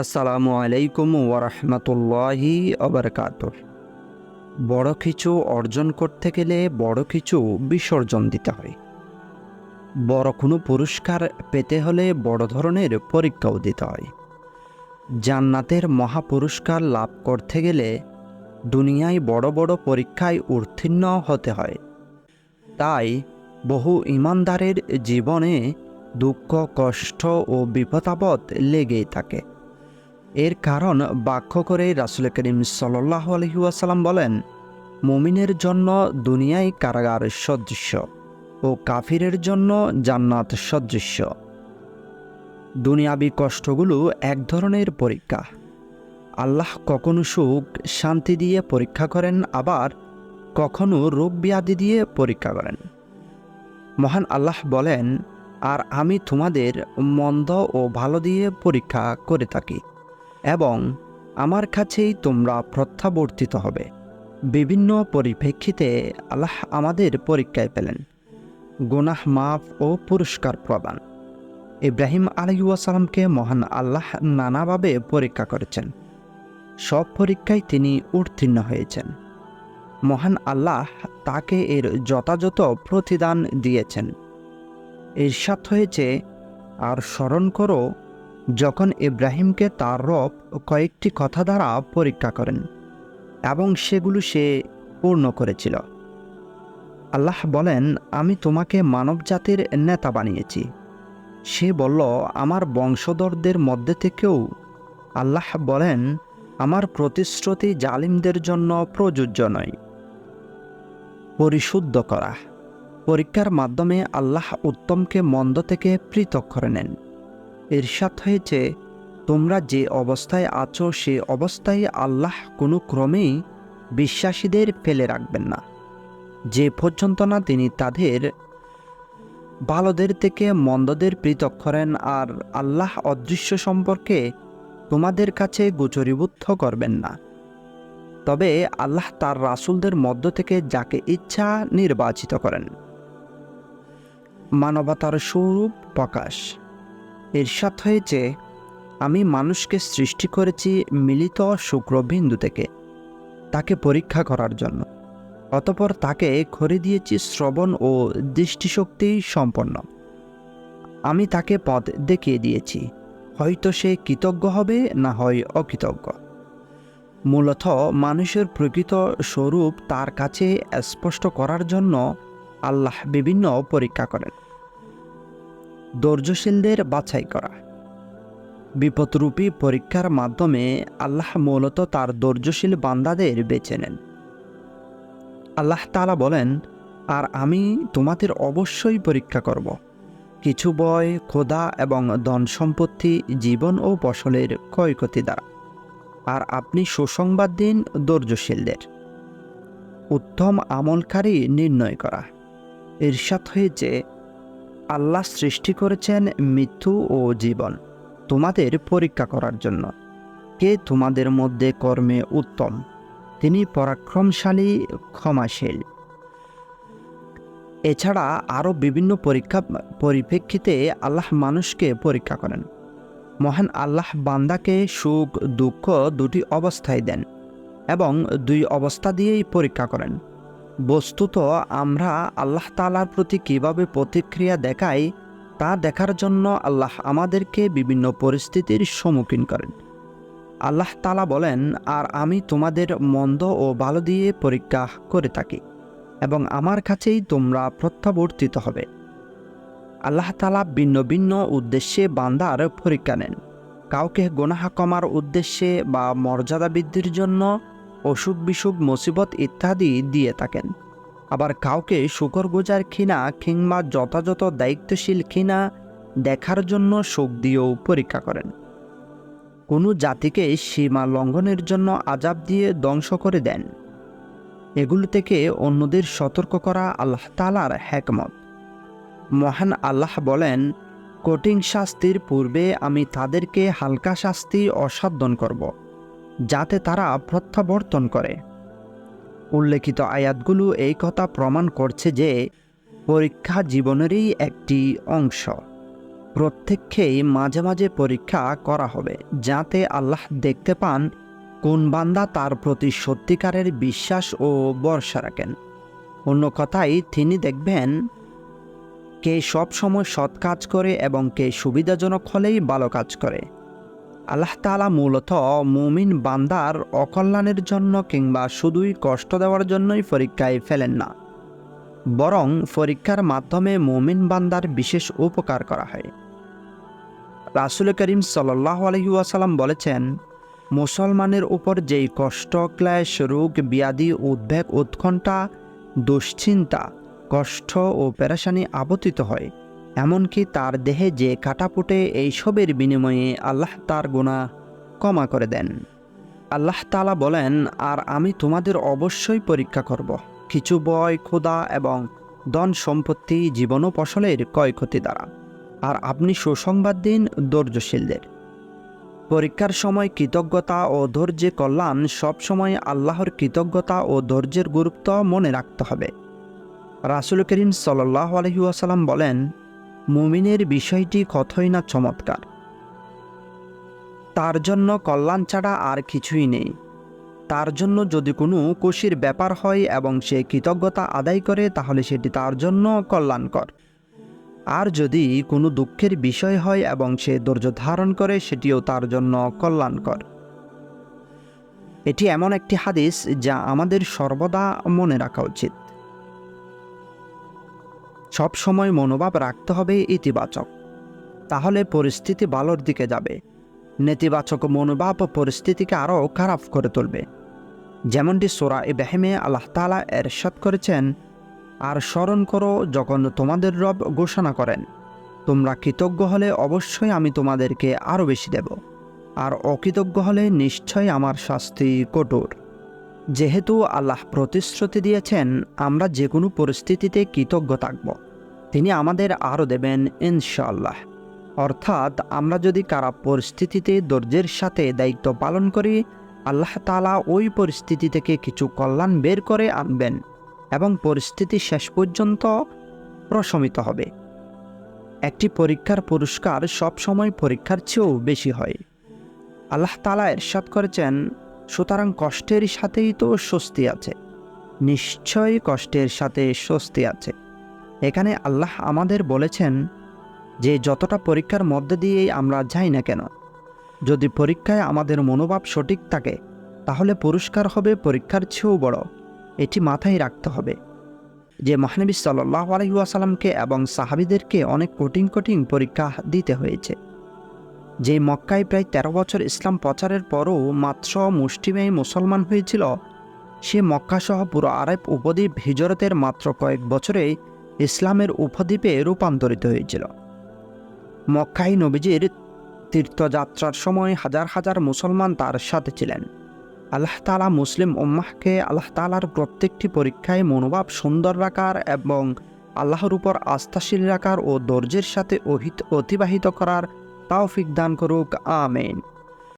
আসসালামু আলাইকুম ওরহমতুল্লাহি অবরকাত বড় কিছু অর্জন করতে গেলে বড় কিছু বিসর্জন দিতে হয়। বড় কোনো পুরস্কার পেতে হলে বড় ধরনের পরীক্ষাও দিতে হয়। জান্নাতের মহাপুরস্কার লাভ করতে গেলে দুনিয়ায় বড় বড় পরীক্ষায় উত্তীর্ণ হতে হয়। তাই বহু ইমানদারের জীবনে দুঃখ, কষ্ট ও বিপদাপদ লেগেই থাকে। এর কারণ বাক্য করে রাসুল করিম সাল্লাহ আলহিউসালাম বলেন, মুমিনের জন্য দুনিয়ায় কারাগার সদৃশ্য ও কাফিরের জন্য জান্নাত সদৃশ্য। দুনিয়াবি কষ্টগুলো এক ধরনের পরীক্ষা। আল্লাহ কখনো সুখ, শান্তি দিয়ে পরীক্ষা করেন, আবার কখনো রোগ ব্যাধি দিয়ে পরীক্ষা করেন। মহান আল্লাহ বলেন, আর আমি তোমাদের মন্দ ও ভালো দিয়ে পরীক্ষা করে থাকি। এবং আমার কাছেই তোমরা প্রত্যাবর্তিত হবে। বিভিন্ন পরিপ্রেক্ষিতে আল্লাহ আমাদের পরীক্ষায় পেলেন। গুনাহ মাফ ও পুরস্কার প্রদান। ইব্রাহিম আলাইসালামকে মহান আল্লাহ নানাভাবে পরীক্ষা করেছেন। সব পরীক্ষায় তিনি উত্তীর্ণ হয়েছেন। মহান আল্লাহ তাকে এর যথাযথ প্রতিদান দিয়েছেন। ঈর্ষাদ হয়েছে, আর স্মরণ করো যখন ইব্রাহিমকে তার রব কয়েকটি কথা দ্বারা পরীক্ষা করেন এবং সেগুলো সে পূর্ণ করেছিল। আল্লাহ বলেন, আমি তোমাকে মানবজাতির নেতা বানিয়েছি। সে বলল, আমার বংশধরদের মধ্যে থেকেও আল্লাহ বলেন, আমার প্রতিশ্রুতি জালিমদের জন্য প্রযোজ্য নয়। পরিশুদ্ধ করা। পরীক্ষার মাধ্যমে আল্লাহ উত্তমকে মন্দ থেকে পৃথক করে নেন। ঈর্ষাদ হয়েছে, তোমরা যে অবস্থায় আছো সে অবস্থায় আল্লাহ কোনো ক্রমেই বিশ্বাসীদের ফেলে রাখবেন না। যে পর্যন্ত না তিনি তাদের ভালোদের থেকে মন্দদের পৃথক করেন আর আল্লাহ অদৃশ্য সম্পর্কে তোমাদের কাছে গোচরীভূত করবেন না। তবে আল্লাহ তার রাসুলদের মধ্য থেকে যাকে ইচ্ছা নির্বাচিত করেন। মানবতার স্বরূপ প্রকাশ। ঈর্ষাদ হয়েছে আমি মানুষকে সৃষ্টি করেছি মিলিত শুক্রবিন্দু থেকে, তাকে পরীক্ষা করার জন্য। অতপর তাকে করে দিয়েছি শ্রবণ ও দৃষ্টিশক্তি সম্পন্ন। আমি তাকে পথ দেখিয়ে দিয়েছি, হয়তো সে কৃতজ্ঞ হবে না হয় অকৃতজ্ঞ। মূলত মানুষের প্রকৃত স্বরূপ তার কাছে স্পষ্ট করার জন্য আল্লাহ বিভিন্ন পরীক্ষা করেন। ধৈর্যশীলদের বাছাই করা। বিপদরূপী পরীক্ষার মাধ্যমে আল্লাহ মূলত তার ধৈর্যশীল বান্দাদের বেছে নেন। আল্লাহ তালা বলেন, আর আমি তোমাদের অবশ্যই পরীক্ষা করব। কিছু বয়, খোদা এবং ধন সম্পত্তি, জীবন ও ফসলের ক্ষয়ক্ষতি দ্বারা। আর আপনি সুসংবাদ দিন ধৈর্যশীলদের। উত্তম আমলকারী নির্ণয় করা। ঈর্ষাদ হয়েছে আল্লাহ সৃষ্টি করেছেন মৃত্যু ও জীবন তোমাদের পরীক্ষা করার জন্য। কে তোমাদের মধ্যে কর্মে উত্তম, তিনি পরাক্রমশালী, ক্ষমাশীল। এছাড়া আরও বিভিন্ন পরীক্ষা পরিপ্রেক্ষিতে আল্লাহ মানুষকে পরীক্ষা করেন। মহান আল্লাহ বান্দাকে সুখ, দুঃখ দুটি অবস্থায় দেন এবং দুই অবস্থা দিয়েই পরীক্ষা করেন। বস্তুত আমরা আল্লাহ তালার প্রতি কীভাবে প্রতিক্রিয়া দেখাই, তা দেখার জন্য আল্লাহ আমাদেরকে বিভিন্ন পরিস্থিতির সম্মুখীন করেন। আল্লাহ তালা বলেন, আর আমি তোমাদের মন্দ ও ভালো দিয়ে পরীক্ষা করে থাকি এবং আমার কাছেই তোমরা প্রত্যাবর্তিত হবে। আল্লাহ তালা ভিন্ন ভিন্ন উদ্দেশ্যে বান্দার পরীক্ষা নেন। কাউকে গোনাহা কমার উদ্দেশ্যে বা মর্যাদা বৃদ্ধির জন্য অসুখ বিসুখ, মুসিবত ইত্যাদি দিয়ে থাকেন। আবার কাউকে শুকর গোজার খিনা কিংবা যথাযথ দায়িত্বশীল কিনা দেখার জন্য শোক দিয়েও পরীক্ষা করেন। কোনো জাতিকে সীমা লঙ্ঘনের জন্য আজাব দিয়ে ধ্বংস করে দেন। এগুলো থেকে অন্যদের সতর্ক করা আল্লাহ তালার হ্যাকমত মহান আল্লাহ বলেন, কঠিন শাস্তির পূর্বে আমি তাদেরকে হালকা শাস্তি অসাধ্যন করব। যাতে তারা প্রত্যাবর্তন করে। উল্লেখিত আয়াতগুলো এই কথা প্রমাণ করছে যে পরীক্ষা জীবনেরই একটি অংশ। প্রত্যেককেই মাঝে মাঝে পরীক্ষা করা হবে, যাতে আল্লাহ দেখতে পান কোন বান্দা তার প্রতি সত্যিকারের বিশ্বাস ও ভরসা রাখেন। অন্য কথায়, তিনি দেখবেন কে সব সময় সৎ কাজ করে এবং কে সুবিধাজনক হলেই ভালো কাজ করে। আল্লাহ তাআলা মূলত মুমিন বান্দার অকল্যাণের জন্য কিংবা শুধুই কষ্ট দেওয়ার জন্যই পরীক্ষায় ফেলেন না। বরং পরীক্ষার মাধ্যমে মুমিন বান্দার বিশেষ উপকার করা হয়। রাসুল করিম সাল্লাহ আলহিউসালাম বলেছেন, মুসলমানের উপর যেই কষ্ট, ক্লেশ, রোগ ব্যাধি উদ্বেগ, উৎকণ্ঠা, দুশ্চিন্তা, কষ্ট ও পেরেশানি আবর্তিত হয় এমনকি তার দেহে যে কাটাপুটে এইসবের বিনিময়ে আল্লাহ তার গুণা ক্ষমা করে দেন। আল্লাহ তালা বলেন, আর আমি তোমাদের অবশ্যই পরীক্ষা করব। কিছু বয় ক্ষুদা এবং ধন সম্পত্তি জীবন ফসলের ক্ষয়ক্ষতি দ্বারা। আর আপনি সুসংবাদ দিন ধৈর্যশীলদের। পরীক্ষার সময় কৃতজ্ঞতা ও ধৈর্যে কল্যাণ সবসময় আল্লাহর কৃতজ্ঞতা ও ধৈর্যের গুরুত্ব মনে রাখতে হবে। রাসুল করিম সাল্লাহ আলহিউসালাম বলেন মুমিনের বিষয়টি কতই না চমৎকার। তার জন্য কল্যাণ ছাড়া আর কিছুই নেই। তার জন্য যদি কোনো খুশির ব্যাপার হয় এবং সে কৃতজ্ঞতা আদায় করে, তাহলে সেটি তার জন্য কল্যাণকর। আর যদি কোনো দুঃখের বিষয় হয় এবং সে ধৈর্য ধারণ করে, সেটিও তার জন্য কল্যাণকর। এটি এমন একটি হাদিস যা আমাদের সর্বদা মনে রাখা উচিত। সব সময় মনোভাব রাখতে হবে ইতিবাচক। তাহলে পরিস্থিতি ভালোর দিকে যাবে। নেতিবাচক মনোভাব পরিস্থিতিকে আরও খারাপ করে তুলবে। যেমনটি সোরা ইব্রাহিমে আল্লাহ তালা এরশাদ করেছেন, আর স্মরণ করো যখন তোমাদের রব ঘোষণা করেন, তোমরা কৃতজ্ঞ হলে অবশ্যই আমি তোমাদেরকে আরও বেশি দেব, আর অকৃতজ্ঞ হলে নিশ্চয় আমার শাস্তি কঠোর। যেহেতু আল্লাহ প্রতিশ্রুতি দিয়েছেন, আমরা যে কোনো পরিস্থিতিতে কৃতজ্ঞ থাকব। তিনি আমাদের আরও দেবেন, ইনশাআল্লাহ। অর্থাৎ আমরা যদি কারা পরিস্থিতিতে ধৈর্যের সাথে দায়িত্ব পালন করি, আল্লাহ তালা ওই পরিস্থিতি থেকে কিছু কল্যাণ বের করে আনবেন এবং পরিস্থিতি শেষ পর্যন্ত প্রশমিত হবে। একটি পরীক্ষার পুরস্কার সবসময় পরীক্ষার চেয়েও বেশি হয়। আল্লাহ তালা এরশাদ করেছেন, সুতরাং কষ্টের সাথেই তো স্বস্তি আছে। নিশ্চয়ই কষ্টের সাথে স্বস্তি আছে। এখানে আল্লাহ আমাদের বলেছেন যে যতটা পরীক্ষার মধ্যে দিয়েই আমরা যাই না কেন, যদি পরীক্ষায় আমাদের মনোভাব সঠিক থাকে, তাহলে পুরস্কার হবে পরীক্ষার চেয়েও বড়। এটি মাথায় রাখতে হবে। যে মহানবী সাল্লাহ আলহিউসালামকে এবং সাহাবিদেরকে অনেক কঠিন কঠিন পরীক্ষা দিতে হয়েছে। যে মক্কায় প্রায় ১৩ বছর ইসলাম প্রচারের পরও মাত্র মুষ্টিমেয় মুসলমান হয়েছিল, সে মক্কাসহ পুরো আরব উপদ্বীপ হিজরতের মাত্র কয়েক বছরে ইসলামের উপদ্বীপে রূপান্তরিত হয়েছিল। মক্কাই নবীজির তীর্থযাত্রার সময় হাজার হাজার মুসলমান তার সাথে ছিলেন। আল্লাহ তালা মুসলিম উম্মাহকে আল্লাহ তালার প্রত্যেকটি পরীক্ষায় মনোভাব সুন্দর রাখার এবং আল্লাহর উপর আস্থাশীল রাখার ও ধৈর্যের সাথে অহিত অতিবাহিত করার তাওফিক দান করুক, আমেন।